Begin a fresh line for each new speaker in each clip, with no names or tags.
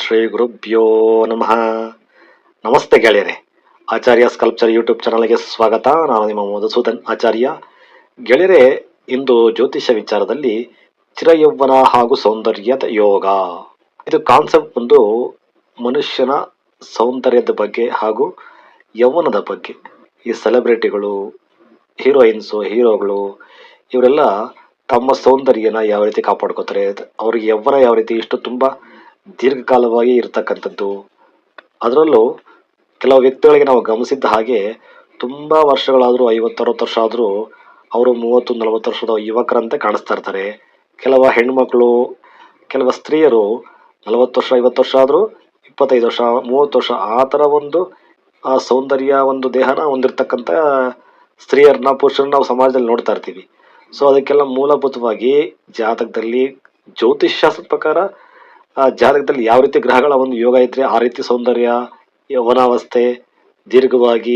ಶ್ರೀ ಗುರುಭ್ಯೋ ನಮಃ. ನಮಸ್ತೆ ಗೆಳೆಯರೆ. ಆಚಾರ್ಯ ಸ್ಕಲ್ಪ್ಚರ್ ಯೂಟ್ಯೂಬ್ ಚಾನಲ್ಗೆ ಸ್ವಾಗತ. ನಾನು ನಿಮ್ಮ ಮಧುಸೂದನ್ ಆಚಾರ್ಯ. ಗೆಳೆಯರೆ, ಇಂದು ಜ್ಯೋತಿಷ್ಯ ವಿಚಾರದಲ್ಲಿ ಚಿರಯೌವನ ಹಾಗೂ ಸೌಂದರ್ಯದ ಯೋಗ. ಇದು ಕಾನ್ಸೆಪ್ಟ್ ಒಂದು ಮನುಷ್ಯನ ಸೌಂದರ್ಯದ ಬಗ್ಗೆ ಹಾಗೂ ಯೌವನದ ಬಗ್ಗೆ. ಈ ಸೆಲೆಬ್ರಿಟಿಗಳು ಹೀರೋಯಿನ್ಸು ಹೀರೋಗಳು, ಇವರೆಲ್ಲ ತಮ್ಮ ಸೌಂದರ್ಯನ ಯಾವ ರೀತಿ ಕಾಪಾಡ್ಕೋತಾರೆ, ಅವ್ರಿಗೆ ಯೌವನ ಯಾವ ರೀತಿ ಇಷ್ಟು ತುಂಬ ದೀರ್ಘಕಾಲವಾಗಿ ಇರತಕ್ಕಂಥದ್ದು. ಅದರಲ್ಲೂ ಕೆಲವು ವ್ಯಕ್ತಿಗಳಿಗೆ ನಾವು ಗಮನಿಸಿದ್ದ ಹಾಗೆ ತುಂಬ ವರ್ಷಗಳಾದರೂ, ಐವತ್ತು, ಅರವತ್ತು ವರ್ಷ ಆದರೂ ಅವರು ಮೂವತ್ತು, ನಲವತ್ತು ವರ್ಷದ ಯುವಕರಂತೆ ಕಾಣಿಸ್ತಾ ಇರ್ತಾರೆ. ಕೆಲವು ಹೆಣ್ಣುಮಕ್ಕಳು ಕೆಲವು ಸ್ತ್ರೀಯರು ನಲವತ್ತು ವರ್ಷ, ಐವತ್ತು ವರ್ಷ ಆದರೂ, ಇಪ್ಪತ್ತೈದು ವರ್ಷ, ಮೂವತ್ತು ವರ್ಷ, ಆ ಥರ ಒಂದು, ಆ ಸೌಂದರ್ಯ, ಒಂದು ದೇಹನ ಹೊಂದಿರತಕ್ಕಂಥ ಸ್ತ್ರೀಯರನ್ನ, ಪುರುಷರನ್ನ ನಾವು ಸಮಾಜದಲ್ಲಿ ನೋಡ್ತಾ ಇರ್ತೀವಿ. ಸೊ ಅದಕ್ಕೆಲ್ಲ ಮೂಲಭೂತವಾಗಿ ಜಾತಕದಲ್ಲಿ ಜ್ಯೋತಿಷ್ಶಾಸ್ತ್ರದ ಪ್ರಕಾರ ಜಾತಕದಲ್ಲಿ ಯಾವ ರೀತಿ ಗ್ರಹಗಳ ಒಂದು ಯೋಗ ಇದ್ರೆ ಆ ರೀತಿ ಸೌಂದರ್ಯ ಯೌವನಾವಸ್ಥೆ ದೀರ್ಘವಾಗಿ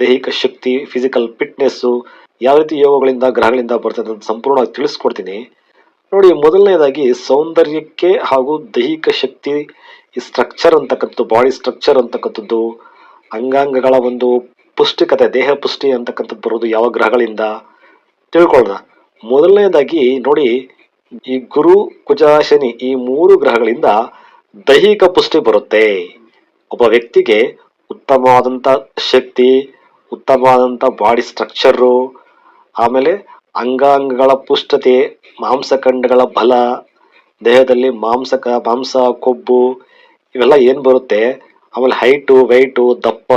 ದೈಹಿಕ ಶಕ್ತಿ ಫಿಸಿಕಲ್ ಫಿಟ್ನೆಸ್ಸು ಯಾವ ರೀತಿ ಯೋಗಗಳಿಂದ, ಗ್ರಹಗಳಿಂದ ಬರ್ತದೆ ಅಂತ ಸಂಪೂರ್ಣವಾಗಿ ತಿಳಿಸ್ಕೊಡ್ತೀನಿ. ನೋಡಿ, ಮೊದಲನೇದಾಗಿ ಸೌಂದರ್ಯಕ್ಕೆ ಹಾಗೂ ದೈಹಿಕ ಶಕ್ತಿ ಸ್ಟ್ರಕ್ಚರ್ ಅಂತಕ್ಕಂಥದ್ದು ಬಾಡಿ ಸ್ಟ್ರಕ್ಚರ್ ಅಂತಕ್ಕಂಥದ್ದು, ಅಂಗಾಂಗಗಳ ಒಂದು ಪುಷ್ಟಿಕತೆ, ದೇಹ ಪುಷ್ಟಿ ಅಂತಕ್ಕಂಥದ್ದು ಬರೋದು ಯಾವ ಗ್ರಹಗಳಿಂದ? ತಿಳ್ಕೊಳ್ಳೋಣ. ಮೊದಲನೇದಾಗಿ ನೋಡಿ ಈ ಗುರು, ಕುಜ, ಶನಿ ಈ ಮೂರು ಗ್ರಹಗಳಿಂದ ದೈಹಿಕ ಪುಷ್ಟಿ ಬರುತ್ತೆ. ಒಬ್ಬ ವ್ಯಕ್ತಿಗೆ ಉತ್ತಮವಾದಂಥ ಶಕ್ತಿ ಉತ್ತಮವಾದಂಥ ಬಾಡಿ ಸ್ಟ್ರಕ್ಚರು, ಆಮೇಲೆ ಅಂಗಾಂಗಗಳ ಪುಷ್ಟತೆ, ಮಾಂಸಖಂಡಗಳ ಬಲ, ದೇಹದಲ್ಲಿ ಮಾಂಸಕ, ಮಾಂಸ, ಕೊಬ್ಬು ಇವೆಲ್ಲ ಏನು ಬರುತ್ತೆ? ಆಮೇಲೆ ಹೈಟು ವೆಯ್ಟು ದಪ್ಪ,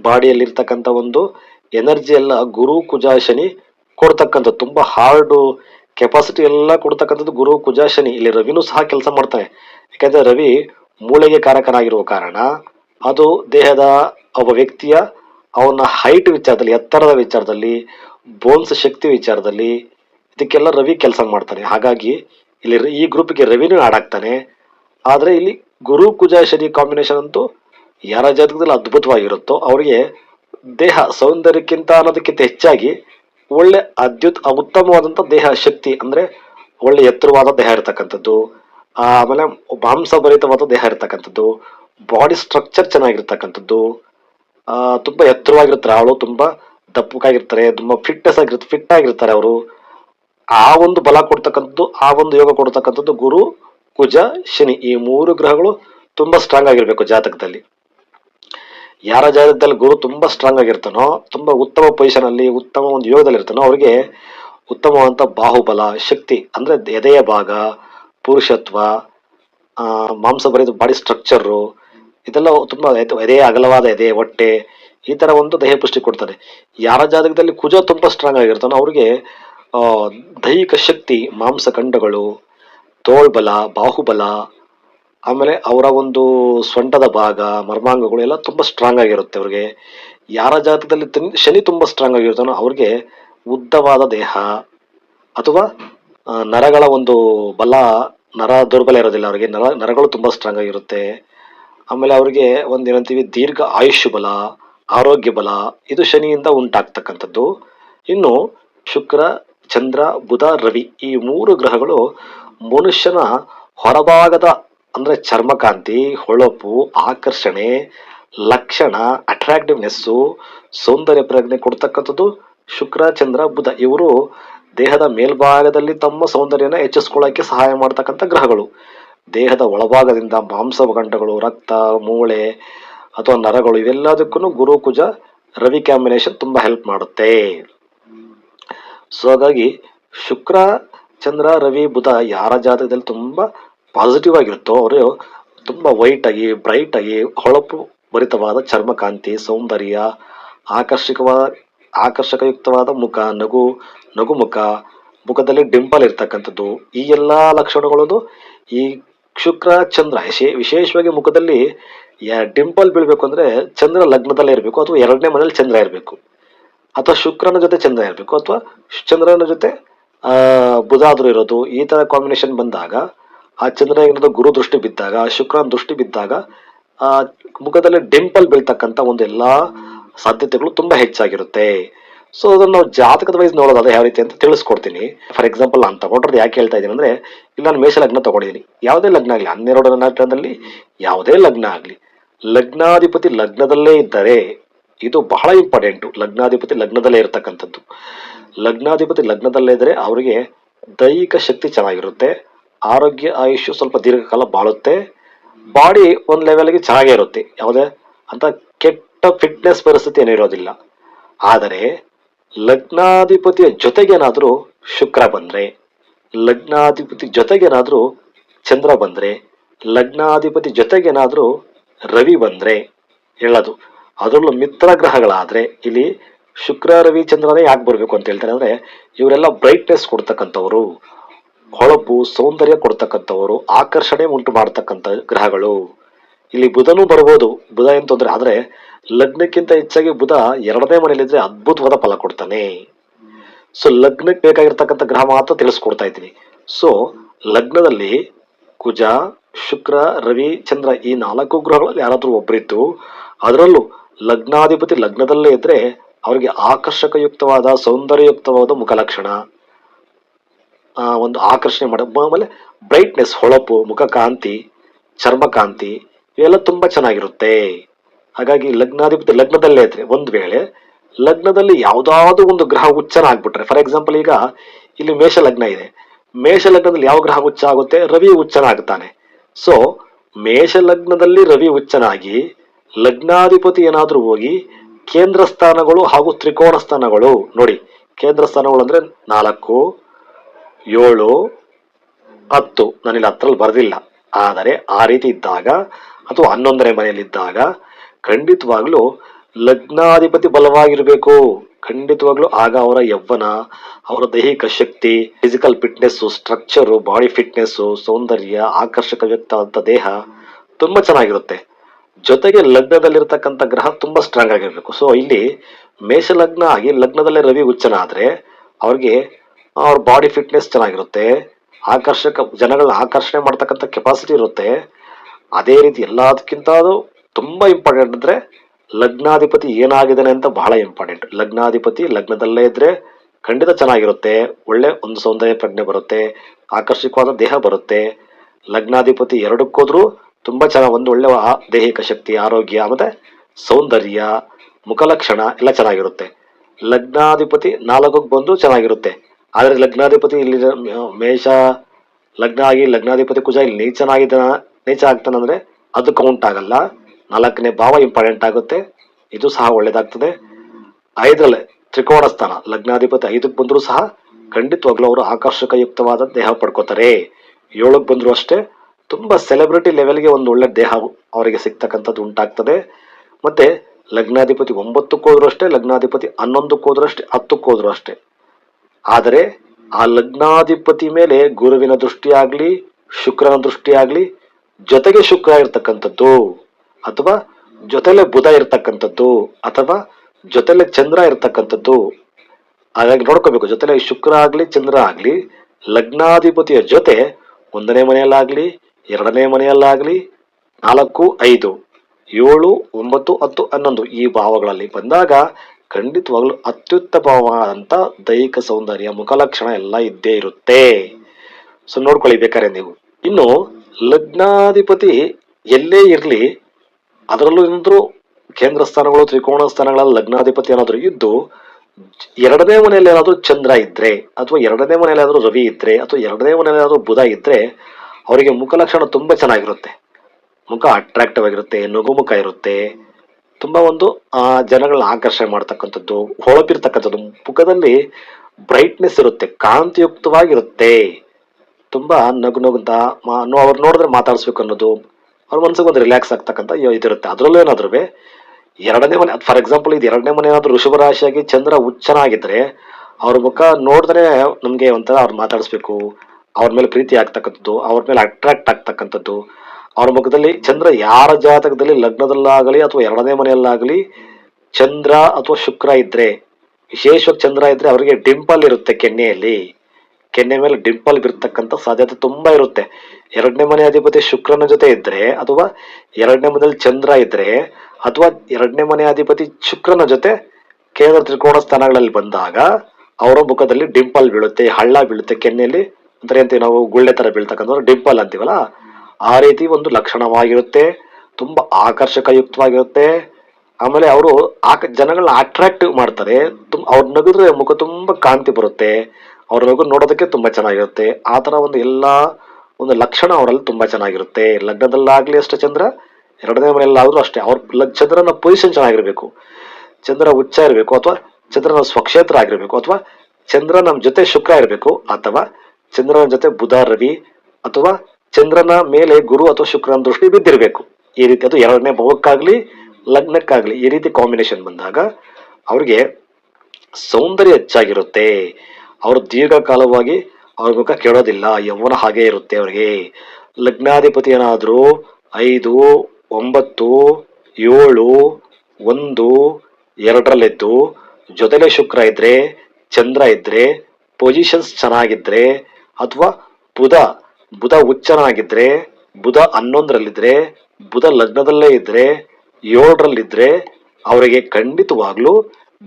ಬಾಡಿಯಲ್ಲಿರ್ತಕ್ಕಂಥ ಒಂದು ಎನರ್ಜಿ ಎಲ್ಲ ಗುರು, ಕುಜ, ಶನಿ ಕೊಡ್ತಕ್ಕಂಥ ತುಂಬ ಹಾರ್ಡು ಕೆಪಾಸಿಟಿ ಎಲ್ಲ ಕೊಡ್ತಕ್ಕಂಥದ್ದು ಗುರು ಕುಜ ಶನಿ. ಇಲ್ಲಿ ರವಿನೂ ಸಹ ಕೆಲಸ ಮಾಡ್ತಾನೆ ಯಾಕಂದ್ರೆ ರವಿ ಮೂಳೆಗೆ ಕಾರಕನಾಗಿರುವ ಕಾರಣ ಅದು ದೇಹದ ಒಬ್ಬ ವ್ಯಕ್ತಿಯ ಅವನ ಹೈಟ್ ವಿಚಾರದಲ್ಲಿ, ಎತ್ತರದ ವಿಚಾರದಲ್ಲಿ ಬೋನ್ಸ್ ಶಕ್ತಿ ವಿಚಾರದಲ್ಲಿ ಇದಕ್ಕೆಲ್ಲ ರವಿ ಕೆಲಸ ಮಾಡ್ತಾನೆ. ಹಾಗಾಗಿ ಇಲ್ಲಿ ಈ ಗ್ರೂಪ್ಗೆ ರವಿನೂ ಆಡ್ ಆಗ್ತಾನೆ. ಆದರೆ ಇಲ್ಲಿ ಗುರು ಕುಜ ಶನಿ ಕಾಂಬಿನೇಷನ್ ಅಂತೂ ಯಾರ ಜಾತಕದಲ್ಲಿ ಅದ್ಭುತವಾಗಿರುತ್ತೋ, ಅವರಿಗೆ ದೇಹ ಸೌಂದರ್ಯಕ್ಕಿಂತ ಅನ್ನೋದಕ್ಕಿಂತ ಹೆಚ್ಚಾಗಿ ಒಳ್ಳೆ ಅದ್ಯುತ್ ಉತ್ತಮವಾದಂಥ ದೇಹ ಶಕ್ತಿ ಅಂದ್ರೆ ಒಳ್ಳೆ ಎತ್ತರವಾದ ದೇಹ ಇರ್ತಕ್ಕಂಥದ್ದು. ಆಮೇಲೆ ಮಾಂಸಭರಿತವಾದ ದೇಹ ಇರ್ತಕ್ಕಂಥದ್ದು. ಬಾಡಿ ಸ್ಟ್ರಕ್ಚರ್ ಚೆನ್ನಾಗಿರ್ತಕ್ಕಂಥದ್ದು. ತುಂಬಾ ಎತ್ತರವಾಗಿರ್ತಾರೆ ಅವಳು ತುಂಬಾ ದಪ್ಪಕ್ಕಾಗಿರ್ತಾರೆ ತುಂಬಾ ಫಿಟ್ನೆಸ್ ಆಗಿರ್ತಾರೆ ಫಿಟ್ ಆಗಿರ್ತಾರೆ ಅವರು. ಆ ಒಂದು ಬಲ ಕೊಡ್ತಕ್ಕಂಥದ್ದು, ಆ ಒಂದು ಯೋಗ ಕೊಡ್ತಕ್ಕಂಥದ್ದು ಗುರು, ಕುಜ, ಶನಿ ಈ ಮೂರು ಗ್ರಹಗಳು ತುಂಬಾ ಸ್ಟ್ರಾಂಗ್ ಆಗಿರ್ಬೇಕು ಜಾತಕದಲ್ಲಿ. ಯಾರ ಜಾತಕದಲ್ಲಿ ಗುರು ತುಂಬಾ ಸ್ಟ್ರಾಂಗ್ ಆಗಿರ್ತಾನೋ, ತುಂಬಾ ಉತ್ತಮ ಪೊಸಿಷನ್ ಅಲ್ಲಿ, ಉತ್ತಮ ಒಂದು ಯೋಗದಲ್ಲಿ ಇರ್ತಾನೋ, ಅವ್ರಿಗೆ ಉತ್ತಮವಾದಂತ ಬಾಹುಬಲ, ಶಕ್ತಿ ಅಂದ್ರೆ ಎದೆಯ ಭಾಗ, ಪುರುಷತ್ವ ಮಾಂಸ ಬರೆಯದು ಬಾಡಿ ಸ್ಟ್ರಕ್ಚರು ಇದೆಲ್ಲ ತುಂಬಾ ಎದೆ- ಅಗಲವಾದ ಎದೆ, ಹೊಟ್ಟೆ, ಈ ತರ ಒಂದು ದೇಹ ಪುಷ್ಟಿ ಕೊಡ್ತಾರೆ ಯಾರ ಜಾತಕದಲ್ಲಿ ಕುಜ ತುಂಬಾ ಸ್ಟ್ರಾಂಗ್ ಆಗಿರ್ತಾನೋ, ಅವ್ರಿಗೆ ದೈಹಿಕ ಶಕ್ತಿ ಮಾಂಸಖಂಡಗಳು ತೋಳ್ಬಲ, ಬಾಹುಬಲ ಆಮೇಲೆ ಅವರ ಒಂದು ಸೊಂಟದ ಭಾಗ, ಮರ್ಮಾಂಗಗಳು ಎಲ್ಲ ತುಂಬ ಸ್ಟ್ರಾಂಗ್ ಆಗಿರುತ್ತೆ ಅವ್ರಿಗೆ. ಯಾರ ಜಾತಕದಲ್ಲಿ ಶನಿ ತುಂಬ ಸ್ಟ್ರಾಂಗ್ ಆಗಿರ್ತಾನೋ ಅವ್ರಿಗೆ ಉದ್ದವಾದ ದೇಹ ಅಥವಾ ನರಗಳ ಒಂದು ಬಲ, ನರ ದುರ್ಬಲ ಇರೋದಿಲ್ಲ ಅವರಿಗೆ. ನರ, ನರಗಳು ತುಂಬ ಸ್ಟ್ರಾಂಗ್ ಆಗಿರುತ್ತೆ. ಆಮೇಲೆ ಅವರಿಗೆ ಒಂದು ಏನಂತೀವಿ, ದೀರ್ಘ ಆಯುಷ್ ಬಲ, ಆರೋಗ್ಯ ಬಲ, ಇದು ಶನಿಯಿಂದ ಉಂಟಾಗ್ತಕ್ಕಂಥದ್ದು. ಇನ್ನು ಶುಕ್ರ, ಚಂದ್ರ, ಬುಧ, ರವಿ ಈ ಮೂರು ಗ್ರಹಗಳು ಮನುಷ್ಯನ ಹೊರಭಾಗದ ಅಂದ್ರೆ ಚರ್ಮಕಾಂತಿ ಹೊಳಪು, ಆಕರ್ಷಣೆ, ಲಕ್ಷಣ ಅಟ್ರಾಕ್ಟಿವ್ನೆಸ್ಸು ಸೌಂದರ್ಯ ಪ್ರಜ್ಞೆ ಕೊಡ್ತಕ್ಕಂಥದ್ದು ಶುಕ್ರ, ಚಂದ್ರ, ಬುಧ. ಇವರು ದೇಹದ ಮೇಲ್ಭಾಗದಲ್ಲಿ ತಮ್ಮ ಸೌಂದರ್ಯನ ಹೆಚ್ಚಿಸ್ಕೊಳ್ಳೋಕೆ ಸಹಾಯ ಮಾಡ್ತಕ್ಕಂಥ ಗ್ರಹಗಳು. ದೇಹದ ಒಳಭಾಗದಿಂದ ಮಾಂಸಖಂಡಗಳು ರಕ್ತ, ಮೂಳೆ ಅಥವಾ ನರಗಳು ಇವೆಲ್ಲದಕ್ಕೂ ಗುರು, ಕುಜ, ರವಿ ಕಾಂಬಿನೇಷನ್ ತುಂಬ ಹೆಲ್ಪ್ ಮಾಡುತ್ತೆ. ಸೊ ಹಾಗಾಗಿ ಶುಕ್ರ, ಚಂದ್ರ, ರವಿ, ಬುಧ ಯಾರ ಜಾತಕದಲ್ಲಿ ತುಂಬಾ ಪಾಸಿಟಿವ್ ಆಗಿರುತ್ತೋ ಅವರು ತುಂಬ ವೈಟ್ ಆಗಿ ಬ್ರೈಟ್ ಆಗಿ, ಹೊಳಪು ಭರಿತವಾದ ಚರ್ಮಕಾಂತಿ, ಸೌಂದರ್ಯ, ಆಕರ್ಷಕವಾದ, ಆಕರ್ಷಕಯುಕ್ತವಾದ ಮುಖ, ನಗು ನಗು ಮುಖ, ಮುಖದಲ್ಲಿ ಡಿಂಪಲ್ ಇರ್ತಕ್ಕಂಥದ್ದು. ಈ ಎಲ್ಲ ಲಕ್ಷಣಗಳು ಈ ಶುಕ್ರ, ಚಂದ್ರ ವಿಶೇ- ವಿಶೇಷವಾಗಿ ಮುಖದಲ್ಲಿ ಡಿಂಪಲ್ ಬೀಳ್ಬೇಕು ಅಂದ್ರೆ ಚಂದ್ರ ಲಗ್ನದಲ್ಲೇ ಇರಬೇಕು ಅಥವಾ ಎರಡನೇ ಮನೆಯಲ್ಲಿ ಚಂದ್ರ ಇರಬೇಕು. ಅಥವಾ ಶುಕ್ರನ ಜೊತೆ ಚಂದ್ರ ಇರಬೇಕು ಅಥವಾ ಚಂದ್ರನ ಜೊತೆ, ಆ ಇರೋದು. ಈ ತರ ಕಾಂಬಿನೇಷನ್ ಬಂದಾಗ ಆ ಚಂದ್ರನಾಗಿರೋದು ಗುರು ದೃಷ್ಟಿ ಬಿದ್ದಾಗ ಶುಕ್ರನ ದೃಷ್ಟಿ ಬಿದ್ದಾಗ, ಆ ಮುಖದಲ್ಲಿ ಡಿಂಪಲ್ ಬೀಳ್ತಕ್ಕಂಥ ಒಂದು ಸಾಧ್ಯತೆಗಳು ತುಂಬಾ ಹೆಚ್ಚಾಗಿರುತ್ತೆ. ಸೊ ಅದನ್ನ ನಾವು ಜಾತಕದ ವೈಸ್ ನೋಡೋದಾದ್ರೆ ಯಾವ ರೀತಿ ಅಂತ ತಿಳಿಸ್ಕೊಡ್ತೀನಿ. ಫಾರ್ ಎಕ್ಸಾಂಪಲ್ ನಾನು ತಗೊಂಡ್ರದ್ದು ಯಾಕೆ ಹೇಳ್ತಾ ಇದ್ದೀನಿ ಅಂದ್ರೆ, ಇಲ್ಲಿ ನಾನು ಮೇಷ ಲಗ್ನ ತಗೊಂಡಿದ್ದೀನಿ. ಯಾವುದೇ ಲಗ್ನ ಆಗಲಿ ಹನ್ನೆರಡು ಲಗ್ನದಲ್ಲಿ ಯಾವುದೇ ಲಗ್ನ ಆಗಲಿ, ಲಗ್ನಾಧಿಪತಿ ಲಗ್ನದಲ್ಲೇ ಇದ್ದರೆ, ಇದು ಬಹಳ ಇಂಪಾರ್ಟೆಂಟು ಲಗ್ನಾಧಿಪತಿ ಲಗ್ನದಲ್ಲೇ ಇರತಕ್ಕಂಥದ್ದು. ಲಗ್ನಾಧಿಪತಿ ಲಗ್ನದಲ್ಲೇ ಇದ್ದರೆ, ಅವರಿಗೆ ದೈಹಿಕ ಶಕ್ತಿ ಚೆನ್ನಾಗಿರುತ್ತೆ. ಆರೋಗ್ಯ ಆಯುಷ್ಯ ಸ್ವಲ್ಪ ದೀರ್ಘಕಾಲ ಬಾಳುತ್ತೆ. ಬಾಡಿ ಒಂದು ಲೆವೆಲ್ಗೆ ಚೆನ್ನಾಗೇ ಇರುತ್ತೆ. ಯಾವುದೇ? ಅಂತ ಕೆಟ್ಟ ಫಿಟ್ನೆಸ್ ಪರಿಸ್ಥಿತಿ ಏನೂ ಇರೋದಿಲ್ಲ. ಆದರೆ, ಲಗ್ನಾಧಿಪತಿಯ ಜೊತೆಗೇನಾದರೂ ಶುಕ್ರ ಬಂದ್ರೆ, ಲಗ್ನಾಧಿಪತಿ ಜೊತೆಗೇನಾದರೂ ಚಂದ್ರ ಬಂದ್ರೆ, ಲಗ್ನಾಧಿಪತಿ ಜೊತೆಗೇನಾದರೂ ರವಿ ಬಂದ್ರೆ ಹೇಳೋದು. ಅದರಲ್ಲೂ ಮಿತ್ರ ಗ್ರಹಗಳಾದರೆ ಇಲ್ಲಿ ಶುಕ್ರ, ರವಿ, ಚಂದ್ರನೇ ಯಾಕೆ ಬರಬೇಕು ಅಂತ ಹೇಳ್ತಾರೆ ಅಂದ್ರೆ ಇವರೆಲ್ಲ ಬ್ರೈಟ್ನೆಸ್ ಕೊಡ್ತಕ್ಕಂಥವ್ರು. ಹೊಳಪು ಸೌಂದರ್ಯ ಕೊಡ್ತಕ್ಕಂಥವರು, ಆಕರ್ಷಣೆ ಉಂಟು ಮಾಡ್ತಕ್ಕಂಥ ಗ್ರಹಗಳು. ಇಲ್ಲಿ ಬುಧನೂ ಬರ್ಬೋದು. ಬುಧ ಏನ್ ತೊಂದರೆ, ಆದ್ರೆ ಲಗ್ನಕ್ಕಿಂತ ಹೆಚ್ಚಾಗಿ ಬುಧ ಎರಡನೇ ಮನೆಯಲ್ಲಿದ್ರೆ ಅದ್ಭುತವಾದ ಫಲ ಕೊಡ್ತಾನೆ. ಸೊ ಲಗ್ನಕ್ಕೆ ಬೇಕಾಗಿರ್ತಕ್ಕಂಥ ಗ್ರಹ ಮಾತ್ರ ತಿಳಿಸ್ಕೊಡ್ತಾ ಇದ್ದೀನಿ. ಸೊ ಲಗ್ನದಲ್ಲಿ ಕುಜ, ಶುಕ್ರ, ರವಿ, ಚಂದ್ರ ಈ ನಾಲ್ಕು ಗ್ರಹಗಳಲ್ಲಿ ಯಾರಾದರೂ ಒಬ್ಬರಿತ್ತು ಅದರಲ್ಲೂ ಲಗ್ನಾಧಿಪತಿ ಲಗ್ನದಲ್ಲೇ ಇದ್ರೆ ಅವರಿಗೆ ಆಕರ್ಷಕಯುಕ್ತವಾದ, ಸೌಂದರ್ಯಯುಕ್ತವಾದ ಮುಖಲಕ್ಷಣ. ಒಂದು ಆಕರ್ಷಣೆ ಮಾಡ ಆಮೇಲೆ ಬ್ರೈಟ್ನೆಸ್ ಹೊಳಪು, ಮುಖ ಕಾಂತಿ, ಚರ್ಮ ಕಾಂತಿ, ಇವೆಲ್ಲ ತುಂಬಾ ಚೆನ್ನಾಗಿರುತ್ತೆ. ಹಾಗಾಗಿ ಲಗ್ನಾಧಿಪತಿ ಲಗ್ನದಲ್ಲೇ ಇದ್ರೆ ಒಂದು ವೇಳೆ ಲಗ್ನದಲ್ಲಿ ಯಾವ್ದಾದ್ರು ಒಂದು ಗ್ರಹ ಉಚ್ಚನ ಆಗ್ಬಿಟ್ರೆ ಫಾರ್ ಎಕ್ಸಾಂಪಲ್ ಈಗ ಇಲ್ಲಿ ಮೇಷ ಲಗ್ನ ಇದೆ. ಮೇಷ ಲಗ್ನದಲ್ಲಿ ಯಾವ ಗ್ರಹ ಉಚ್ಚ ಆಗುತ್ತೆ? ರವಿ ಉಚ್ಚನ ಆಗ್ತಾನೆ. ಸೊ ಮೇಷ ಲಗ್ನದಲ್ಲಿ ರವಿ ಉಚ್ಚನಾಗಿ ಲಗ್ನಾಧಿಪತಿ ಏನಾದರೂ ಹೋಗಿ ಕೇಂದ್ರ ಸ್ಥಾನಗಳು ಹಾಗೂ ತ್ರಿಕೋಣ ಸ್ಥಾನಗಳು ನೋಡಿ. ಕೇಂದ್ರ ಸ್ಥಾನಗಳು ಅಂದ್ರೆ ನಾಲ್ಕು ಏಳು, ಹತ್ತು. ನಾನಿಲ್ಲಿ ಹತ್ತರಲ್ಲಿ ಬರೆದಿಲ್ಲ. ಆದರೆ ಆ ರೀತಿ ಇದ್ದಾಗ ಅಥವಾ ಹನ್ನೊಂದನೇ ಮನೆಯಲ್ಲಿದ್ದಾಗ ಖಂಡಿತವಾಗ್ಲೂ ಲಗ್ನಾಧಿಪತಿ ಬಲವಾಗಿರಬೇಕು. ಖಂಡಿತವಾಗ್ಲೂ ಆಗ ಅವರ ಯೌವನ ಅವರ ದೈಹಿಕ ಶಕ್ತಿ physical fitness structure body fitness ಸೌಂದರ್ಯ, ಆಕರ್ಷಕ ವ್ಯಕ್ತ ದೇಹ ತುಂಬಾ ಚೆನ್ನಾಗಿರುತ್ತೆ. ಜೊತೆಗೆ ಲಗ್ನದಲ್ಲಿರ್ತಕ್ಕಂಥ ಗ್ರಹ ತುಂಬಾ ಸ್ಟ್ರಾಂಗ್ ಆಗಿರಬೇಕು. ಸೊ ಇಲ್ಲಿ ಮೇಷ ಲಗ್ನ ಆಗಿ ಲಗ್ನದಲ್ಲೇ ರವಿ ಉಚ್ಚನ ಆದರೆ ಅವ್ರಿಗೆ ಅವ್ರ ಬಾಡಿ ಫಿಟ್ನೆಸ್ ಚೆನ್ನಾಗಿರುತ್ತೆ, ಆಕರ್ಷಕ ಜನಗಳನ್ನ ಆಕರ್ಷಣೆ ಮಾಡ್ತಕ್ಕಂಥ ಕೆಪಾಸಿಟಿ ಇರುತ್ತೆ. ಅದೇ ರೀತಿ ಎಲ್ಲದಕ್ಕಿಂತ ಅದು ತುಂಬ ಇಂಪಾರ್ಟೆಂಟ್ ಅಂದರೆ ಲಗ್ನಾಧಿಪತಿ ಏನಾಗಿದ್ದಾನೆ ಅಂತ ಬಹಳ ಇಂಪಾರ್ಟೆಂಟ್ ಲಗ್ನಾಧಿಪತಿ ಲಗ್ನದಲ್ಲೇ ಇದ್ರೆ ಖಂಡಿತ ಚೆನ್ನಾಗಿರುತ್ತೆ, ಒಳ್ಳೆ ಒಂದು ಸೌಂದರ್ಯ ಪ್ರಜ್ಞೆ ಬರುತ್ತೆ, ಆಕರ್ಷಕವಾದ ದೇಹ ಬರುತ್ತೆ. ಲಗ್ನಾಧಿಪತಿ ಎರಡಕ್ಕೋದ್ರೂ ತುಂಬಾ ಚೆನ್ನಾಗಿ ಒಂದು ಒಳ್ಳೆ ದೈಹಿಕ ಶಕ್ತಿ, ಆರೋಗ್ಯ, ಮತ್ತೆ ಸೌಂದರ್ಯ, ಮುಖಲಕ್ಷಣ ಎಲ್ಲ ಚೆನ್ನಾಗಿರುತ್ತೆ. ಲಗ್ನಾಧಿಪತಿ ನಾಲ್ಕಕ್ಕೆ ಬಂದು ಚೆನ್ನಾಗಿರುತ್ತೆ. ಆದ್ರೆ ಲಗ್ನಾಧಿಪತಿ ಇಲ್ಲಿ ಮೇಷ, ಲಗ್ನ ಆಗಿ ಲಗ್ನಾಧಿಪತಿ ಕುಜ ಇಲ್ಲಿ ನೀಚನಾಗಿದ್ದಾನ ನೀಚ ಆಗ್ತಾನಂದ್ರೆ ಅದು ಕೌಂಟ್ ಆಗಲ್ಲ. ನಾಲ್ಕನೇ ಭಾವ ಇಂಪಾರ್ಟೆಂಟ್ ಆಗುತ್ತೆ. ಇದು ಸಹ ಒಳ್ಳೇದಾಗ್ತದೆ. ಐದರಲ್ಲೇ ತ್ರಿಕೋಣ ಸ್ಥಾನ. ಲಗ್ನಾಧಿಪತಿ ಐದಕ್ಕೆ ಬಂದರೂ ಸಹ ಖಂಡಿತವಾಗ್ಲೂ ಅವರು ಆಕರ್ಷಕ ಯುಕ್ತವಾದ ದೇಹ ಪಡ್ಕೋತಾರೆ. ಏಳಕ್ಕೆ ಬಂದರೂ ಅಷ್ಟೇ ತುಂಬಾ ಸೆಲೆಬ್ರಿಟಿ ಲೆವೆಲ್ಗೆ ಒಂದು ಒಳ್ಳೆ ದೇಹ ಅವರಿಗೆ ಸಿಗ್ತಕ್ಕಂಥದ್ದು ಉಂಟಾಗ್ತದೆ. ಮತ್ತೆ ಲಗ್ನಾಧಿಪತಿ ಒಂಬತ್ತಕ್ಕೆ ಹೋದ್ರು ಅಷ್ಟೇ, ಲಗ್ನಾಧಿಪತಿ ಹನ್ನೊಂದಕ್ಕೆ ಹೋದ್ರು ಅಷ್ಟೇ, ಹತ್ತಕ್ಕೆ ಹೋದ್ರು ಅಷ್ಟೇ. ಆದರೆ ಆ ಲಗ್ನಾಧಿಪತಿ ಮೇಲೆ ಗುರುವಿನ ದೃಷ್ಟಿ ಆಗ್ಲಿ ಶುಕ್ರನ ದೃಷ್ಟಿ ಆಗ್ಲಿ ಜೊತೆಗೆ ಶುಕ್ರ ಇರ್ತಕ್ಕಂಥದ್ದು ಅಥವಾ ಜೊತೆಲೆ ಬುಧ ಇರ್ತಕ್ಕಂಥದ್ದು ಅಥವಾ ಜೊತೆಲೆ ಚಂದ್ರ ಇರ್ತಕ್ಕಂಥದ್ದು. ಹಾಗಾಗಿ ನೋಡ್ಕೋಬೇಕು, ಜೊತೆಲೆ ಶುಕ್ರ ಆಗಲಿ, ಚಂದ್ರ ಆಗಲಿ, ಲಗ್ನಾಧಿಪತಿಯ ಜೊತೆ ಒಂದನೇ ಮನೆಯಲ್ಲಾಗಲಿ, ಎರಡನೇ ಮನೆಯಲ್ಲಾಗಲಿ, ನಾಲ್ಕು, ಐದು, ಏಳು, ಒಂಬತ್ತು, ಹತ್ತು, ಹನ್ನೊಂದು ಈ ಭಾವಗಳಲ್ಲಿ ಬಂದಾಗ ಖಂಡಿತವಾಗ್ಲೂ ಅತ್ಯುತ್ತಮವಾದಂತ ದೈಹಿಕ ಸೌಂದರ್ಯ, ಮುಖಲಕ್ಷಣ ಎಲ್ಲ ಇದ್ದೇ ಇರುತ್ತೆ. ಸೊ ನೋಡ್ಕೊಳ್ಳಿ ಬೇಕಾರೆ ನೀವು. ಇನ್ನು ಲಗ್ನಾಧಿಪತಿ ಎಲ್ಲೇ ಇರಲಿ, ಅದರಲ್ಲೂ ಏನಾದ್ರು ಕೇಂದ್ರ ಸ್ಥಾನಗಳು ತ್ರಿಕೋಣ ಸ್ಥಾನಗಳಲ್ಲಿ ಲಗ್ನಾಧಿಪತಿ ಏನಾದರೂ ಇದ್ದು, ಎರಡನೇ ಮನೆಯಲ್ಲಿ ಏನಾದರೂ ಚಂದ್ರ ಇದ್ರೆ, ಅಥವಾ ಎರಡನೇ ಮನೆಯಲ್ಲಿ ಏನಾದರೂ ರವಿ ಇದ್ರೆ, ಅಥವಾ ಎರಡನೇ ಮನೆಯಲ್ಲಿ ಏನಾದರೂ ಬುಧ ಇದ್ರೆ, ಅವರಿಗೆ ಮುಖಲಕ್ಷಣ ತುಂಬಾ ಚೆನ್ನಾಗಿರುತ್ತೆ. ಮುಖ ಅಟ್ರಾಕ್ಟಿವ್ ಆಗಿರುತ್ತೆ, ನಗುಮುಖ ಇರುತ್ತೆ. ತುಂಬಾ ಒಂದು ಜನಗಳನ್ನ ಆಕರ್ಷಣೆ ಮಾಡ್ತಕ್ಕಂಥದ್ದು, ಹೊಳಪಿರ್ತಕ್ಕಂಥದ್ದು, ಮುಖದಲ್ಲಿ ಬ್ರೈಟ್ನೆಸ್ ಇರುತ್ತೆ, ಕಾಂತಿಯುಕ್ತವಾಗಿರುತ್ತೆ. ತುಂಬಾ ನಗು ನಗುಂತ ಅವ್ರು ನೋಡಿದ್ರೆ ಮಾತಾಡಿಸ್ಬೇಕು ಅನ್ನೋದು, ಅವ್ರ ಮನ್ಸಿಗೆ ಒಂದು ರಿಲ್ಯಾಕ್ಸ್ ಆಗ್ತಕ್ಕಂಥ ಇದಿರುತ್ತೆ. ಅದರಲ್ಲೂ ಏನಾದ್ರೂ ಎರಡನೇ ಮನೆ ಫಾರ್ ಎಕ್ಸಾಂಪಲ್ ಇದು ಎರಡನೇ ಮನೆ ಏನಾದ್ರು ಋಷಭ ರಾಶಿಯಾಗಿ ಚಂದ್ರ ಉಚ್ಚನಾಗಿದ್ರೆ ಅವ್ರ ಮುಖ ನೋಡಿದ್ರೆ ನಮಗೆ ಒಂಥರ ಅವ್ರು ಮಾತಾಡಿಸ್ಬೇಕು, ಅವ್ರ ಮೇಲೆ ಪ್ರೀತಿ ಆಗ್ತಕ್ಕಂಥದ್ದು, ಅವ್ರ ಮೇಲೆ ಅಟ್ರಾಕ್ಟ್ ಆಗ್ತಕ್ಕಂಥದ್ದು. ಅವ್ರ ಮುಖದಲ್ಲಿ ಚಂದ್ರ ಯಾರ ಜಾತಕದಲ್ಲಿ ಲಗ್ನದಲ್ಲಾಗಲಿ ಅಥವಾ ಎರಡನೇ ಮನೆಯಲ್ಲಾಗಲಿ ಚಂದ್ರ ಅಥವಾ ಶುಕ್ರ ಇದ್ರೆ, ವಿಶೇಷವಾಗಿ ಚಂದ್ರ ಇದ್ರೆ ಅವರಿಗೆ ಡಿಂಪಲ್ ಇರುತ್ತೆ ಕೆನ್ನೆಯಲ್ಲಿ. ಕೆನ್ನೆ ಮೇಲೆ ಡಿಂಪಲ್ ಬಿರ್ತಕ್ಕಂಥ ಸಾಧ್ಯತೆ ತುಂಬಾ ಇರುತ್ತೆ. ಎರಡನೇ ಮನೆ ಅಧಿಪತಿ ಶುಕ್ರನ ಜೊತೆ ಇದ್ರೆ ಅಥವಾ ಎರಡನೇ ಮನೆಯಲ್ಲಿ ಚಂದ್ರ ಇದ್ರೆ ಅಥವಾ ಎರಡನೇ ಮನೆ ಅಧಿಪತಿ ಶುಕ್ರನ ಜೊತೆ ಕೇಂದ್ರ ತ್ರಿಕೋಣ ಸ್ಥಾನಗಳಲ್ಲಿ ಬಂದಾಗ ಅವರ ಮುಖದಲ್ಲಿ ಡಿಂಪಲ್ ಬೀಳುತ್ತೆ, ಹಳ್ಳ ಬೀಳುತ್ತೆ ಕೆನ್ನೆಯಲ್ಲಿ. ಅಂದ್ರೆ ಅಂತೀವಿ ನಾವು ಗುಳ್ಳೆ ತರ ಬೀಳ್ತಕ್ಕಂಥ ಡಿಂಪಲ್ ಅಂತೀವಲ್ಲ ಆ ರೀತಿ ಒಂದು ಲಕ್ಷಣವಾಗಿರುತ್ತೆ, ತುಂಬ ಆಕರ್ಷಕಯುಕ್ತವಾಗಿರುತ್ತೆ. ಆಮೇಲೆ ಅವರು ಆಕ, ಜನಗಳನ್ನ ಅಟ್ರಾಕ್ಟಿವ್ ಮಾಡ್ತಾರೆ ತುಂಬ ಅವ್ರ ನಗಿದ್ರೆ ಮುಖ ತುಂಬ ಕಾಂತಿ ಬರುತ್ತೆ, ಅವ್ರ ನಗು ನೋಡೋದಕ್ಕೆ ತುಂಬ ಚೆನ್ನಾಗಿರುತ್ತೆ. ಆ ಥರ ಒಂದು ಎಲ್ಲಾ ಒಂದು ಲಕ್ಷಣ ಅವರಲ್ಲಿ ತುಂಬಾ ಚೆನ್ನಾಗಿರುತ್ತೆ. ಲಗ್ನದಲ್ಲಾಗಲಿ ಅಷ್ಟೇ ಚಂದ್ರ, ಎರಡನೇ ಮನೆಯಲ್ಲಾದರೂ ಅಷ್ಟೇ. ಅವ್ರ ಚಂದ್ರನ ಪೊಸಿಷನ್ ಚೆನ್ನಾಗಿರಬೇಕು. ಚಂದ್ರ ಉಚ್ಚ ಇರಬೇಕು ಅಥವಾ ಚಂದ್ರನ ಸ್ವಕ್ಷೇತ್ರ ಆಗಿರಬೇಕು ಅಥವಾ ಚಂದ್ರ ನಮ್ಮ ಜೊತೆ ಶುಕ್ರ ಇರಬೇಕು ಅಥವಾ ಚಂದ್ರನ ಜೊತೆ ಬುಧ, ರವಿ ಅಥವಾ ಚಂದ್ರನ ಮೇಲೆ ಗುರು ಅಥವಾ ಶುಕ್ರನ ದೃಷ್ಟಿ ಬಿದ್ದಿರಬೇಕು. ಈ ರೀತಿ ಅದು ಎರಡನೇ ಭಾವಕ್ಕಾಗ್ಲಿ ಲಗ್ನಕ್ಕಾಗ್ಲಿ, ಈ ರೀತಿ ಕಾಂಬಿನೇಷನ್ ಬಂದಾಗ ಅವ್ರಿಗೆ ಸೌಂದರ್ಯ ಹೆಚ್ಚಾಗಿರುತ್ತೆ. ಅವರು ದೀರ್ಘಕಾಲವಾಗಿ ಅವ್ರ ಮುಖ ಕೆಡೋದಿಲ್ಲ ಯೌವನ ಹಾಗೆ ಇರುತ್ತೆ ಅವ್ರಿಗೆ. ಲಗ್ನಾಧಿಪತಿ ಏನಾದರೂ ಐದು, ಒಂಬತ್ತು, ಏಳು, ಒಂದು, ಎರಡರಲ್ಲಿದ್ದು ಜೊತೆಲೆ ಶುಕ್ರ ಇದ್ರೆ, ಚಂದ್ರ ಇದ್ರೆ ಪೊಸಿಷನ್ಸ್ ಚೆನ್ನಾಗಿದ್ರೆ ಅಥವಾ ಬುಧ ಬುಧ ಉಚ್ಚನಾಗಿದ್ರೆ, ಬುಧ ಹನ್ನೊಂದರಲ್ಲಿದ್ರೆ, ಬುಧ ಲಗ್ನದಲ್ಲೇ ಇದ್ರೆ, ಏಳರಲ್ಲಿದ್ರೆ ಅವರಿಗೆ ಖಂಡಿತವಾಗ್ಲೂ